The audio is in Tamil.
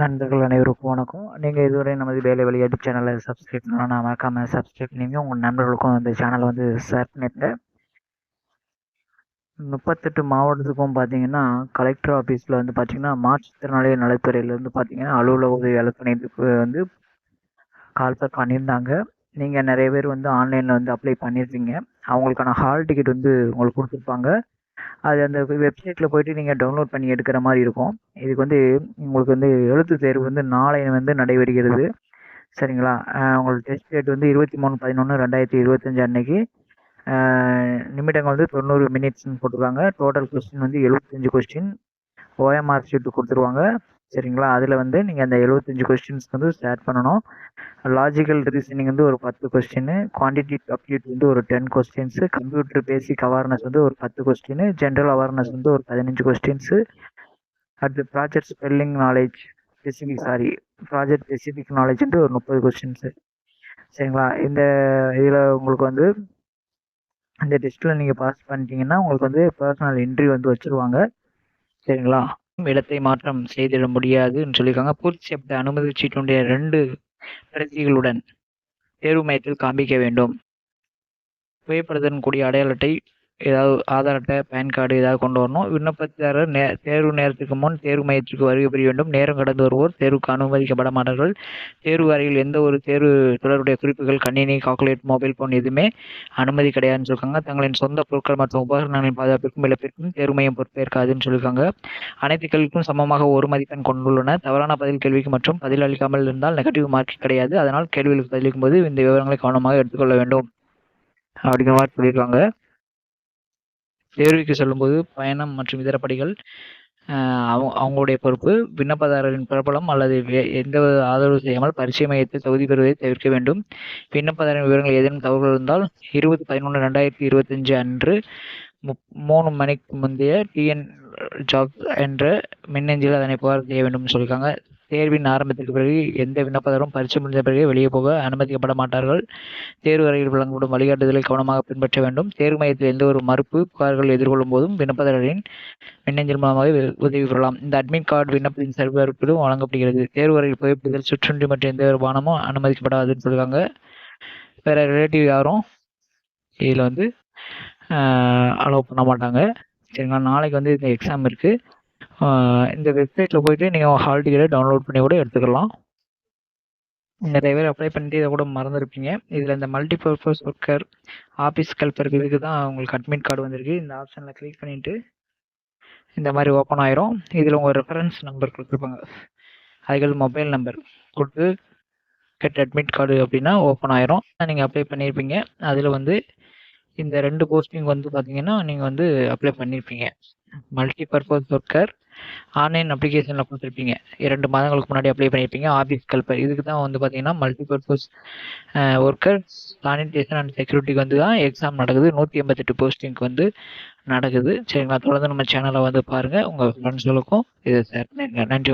நண்பர்கள் அனைவருக்கும் வணக்கம். நீங்கள் இதுவரை நமது வேலை வழியாடி சேனலை சப்ஸ்கிரைப் பண்ணலாம் மறக்காமல் சப்ஸ்கிரைப் பண்ணிங்க உங்கள் நண்பர்களுக்கும் இந்த சேனலை வந்து ஷேர் பண்ணிடுங்க முப்பத்தெட்டு மாவட்டத்துக்கும் பார்த்தீங்கன்னா கலெக்டர் ஆஃபீஸில் வந்து பார்த்தீங்கன்னா மாற்றுத்திறனாளி நலத்துறையிலேருந்து பார்த்தீங்கன்னா அலுவலக உதவி அலுவலகத்துக்கு வந்து கால் பேக் பண்ணியிருந்தாங்க. நீங்கள் நிறைய பேர் வந்து ஆன்லைனில் வந்து அப்ளை பண்ணியிருப்பீங்க அவங்களுக்கான ஹால் டிக்கெட் வந்து உங்களுக்கு கொடுத்துருப்பாங்க. அது அந்த வெப்சைட்டில் போயிட்டு நீங்கள் டவுன்லோட் பண்ணி எடுக்கிற மாதிரி இருக்கும். இதுக்கு வந்து உங்களுக்கு வந்து எழுத்து தேர்வு வந்து நாளை வந்து நடைபெறுகிறது. சரிங்களா? உங்களுக்கு டெஸ்ட் டேட் வந்து இருபத்தி மூணு பதினொன்று ரெண்டாயிரத்தி இருபத்தஞ்சு அன்னைக்கு. நிமிடங்கள் வந்து தொண்ணூறு மினிட்ஸ்னு போட்டிருக்காங்க. டோட்டல் கொஸ்டின் வந்து எழுபத்தஞ்சு கொஸ்டின் ஓஎம்ஆர் ஷீட்டு கொடுத்துருவாங்க. சரிங்களா? அதில் வந்து நீங்கள் அந்த எழுபத்தஞ்சு கொஸ்டின்ஸ் வந்து ஸ்டார்ட் பண்ணணும். லாஜிக்கல் ரீசனிங் வந்து ஒரு பத்து கொஸ்டின் குவான்டிட்டி அப்டியூட் வந்து ஒரு ten questions computer basic awareness வந்து ஒரு பத்து கொஸ்டின் ஜென்ரல் அவேர்னஸ் வந்து ஒரு பதினஞ்சு கொஸ்டின்ஸு அடுத்து project spelling knowledge specific sorry project specific knowledge வந்து ஒரு முப்பது கொஸ்டின்ஸு சரிங்களா? இந்த இதில் உங்களுக்கு வந்து இந்த டெஸ்ட்டில் நீங்கள் பாஸ் பண்ணிட்டீங்கன்னா உங்களுக்கு வந்து பர்சனல் இன்ட்ரி வந்து வச்சுருவாங்க. சரிங்களா? இடத்தை மாற்றம் செய்திட முடியாதுன்னு சொல்லியிருக்காங்க. பூர்த்தி செய்யப்பட்ட அனுமதி சீட்டுடைய ரெண்டு பிரதிகளுடன் தேர்வு மையத்தில் காண்பிக்க வேண்டும். புகைப்படத்துடன் கூடிய அடையாளத்தை ஏதாவது ஆதார் அட்டை பேன் கார்டு ஏதாவது கொண்டு வரணும். விண்ணப்பதாரர் நே தேர்வு நேரத்துக்கு முன் தேர்வு மையத்திற்கு வருகை புரிய வேண்டும். நேரம் கடந்து வருவோர் தேர்வுக்கு அனுமதிக்கப்பட மாட்டார்கள். தேர்வு அறையில் எந்த ஒரு தேர்வு தொடர்புடைய குறிப்புகள் கணினி கால்குலேட் மொபைல் ஃபோன் எதுவுமே அனுமதி கிடையாதுன்னு சொல்லியிருக்காங்க. தங்களின் சொந்த பொருட்கள் மற்றும் உபகரணங்களின் பாதுகாப்பிற்கும் இழப்பிற்கும் தேர்வு மையம் பொறுப்பேற்காதுன்னு சொல்லியிருக்காங்க. அனைத்து கேள்விக்கும் சமமாக ஒரு மதிப்பெண் கொண்டுள்ளன. தவறான பதில் கேள்விக்கு மற்றும் பதில் அளிக்காமல் இருந்தால் நெகட்டிவ் மார்க் கிடையாது. அதனால் கேள்விகளுக்கு பதிலளிக்கும் போது இந்த விவரங்களை கவனமாக எடுத்துக்கொள்ள வேண்டும். அப்படிங்கிற மாதிரி சொல்லியிருக்காங்க. தேர்வுக்கு செல்லும்போது பயணம் மற்றும் இதர படிகள் அவங்க அவங்களுடைய பொறுப்பு விண்ணப்பதாரரின் பிரபலம் அல்லது எந்த ஆதரவு செய்யாமல் பரிசை மையத்தில் தகுதி பெறுவதை தவிர்க்க வேண்டும். விண்ணப்பதாரரின் விவரங்கள் ஏதேனும் தவறுகள் இருந்தால் இருபது பதினொன்று ரெண்டாயிரத்தி இருபத்தஞ்சு அன்று மூணு மணிக்கு முந்தைய டிஎன் ஜாப் என்ற மின்னஞ்சல் அதனை புகார் செய்ய வேண்டும் சொல்லியிருக்காங்க. தேர்வின் ஆரம்பத்திற்கு பிறகு எந்த விண்ணப்பதாரும் பரிசு முடிந்த பிறகு வெளியே போக அனுமதிக்கப்பட மாட்டார்கள். தேர்வு அறையில் வழங்கப்படும் வழிகாட்டுதலை கவனமாக பின்பற்ற வேண்டும். தேர்வு மையத்தில் எந்த ஒரு மறுப்பு புகார்கள் எதிர்கொள்ளும் போதும் விண்ணப்பதாரரின் மின்னஞ்சல் மூலமாக உதவி பெறலாம். இந்த அட்மிட் கார்டு விண்ணப்பத்தின் சரிபார்ப்பிலும் வழங்கப்படுகிறது. தேர்வு அறையில் புகைப்பிடித்தல் சுற்றுண்டி மற்றும் எந்த ஒரு வானமும் அனுமதிக்கப்படாதுன்னு சொல்லுவாங்க. வேற ரிலேட்டிவ் யாரும் இதில் வந்து அலோவ் பண்ண மாட்டாங்க. சரிங்களா? நாளைக்கு வந்து இந்த எக்ஸாம் இருக்குது இந்த வெப்சைட்டில் போயிட்டு நீங்கள் ஹால் டிக்கெட்டை டவுன்லோட் பண்ணி கூட எடுத்துக்கலாம். நிறைய பேர் அப்ளை பண்ணிட்டு இதை கூட மறந்துருப்பீங்க. இதில் இந்த மல்டிபர்பஸ் ஒர்க்கர் ஆஃபீஸ் கல்பர்களுக்கு தான் உங்களுக்கு அட்மிட் கார்டு வந்திருக்கு. இந்த ஆப்ஷனில் கிளிக் பண்ணிவிட்டு இந்த மாதிரி ஓப்பன் ஆயிரும். இதில் உங்கள் ரெஃபரன்ஸ் நம்பர் கொடுத்துருப்பாங்க. அதுக்கு மொபைல் நம்பர் கொடுத்து கெட் அட்மிட் கார்டு அப்படின்னா ஓப்பன் ஆயிரும். நீங்கள் அப்ளை பண்ணியிருப்பீங்க அதில் வந்து இந்த ரெண்டு போஸ்டிங் வந்து பார்த்தீங்கன்னா நீங்கள் வந்து அப்ளை பண்ணியிருப்பீங்க மல்டி பர்பஸ் ஒர்க்கர் ஆன்லைன் அப்ளிகேஷனில் கொடுத்துருப்பீங்க. இரண்டு மாதங்களுக்கு முன்னாடி அப்ளை பண்ணியிருப்பீங்க ஆஃபீஸ் கல்பர் இதுக்கு தான் வந்து பார்த்தீங்கன்னா multi purpose worker sanitation and செக்யூரிட்டிக்கு வந்து தான் எக்ஸாம் நடக்குது. நூற்றி எண்பத்தெட்டு போஸ்டிங்க்கு வந்து நடக்குது. சரிங்களா? தொடர்ந்து நம்ம சேனலை வந்து பாருங்கள் உங்கள் ஃப்ரெண்ட்ஸ்களுக்கும் இது சார் நன்றி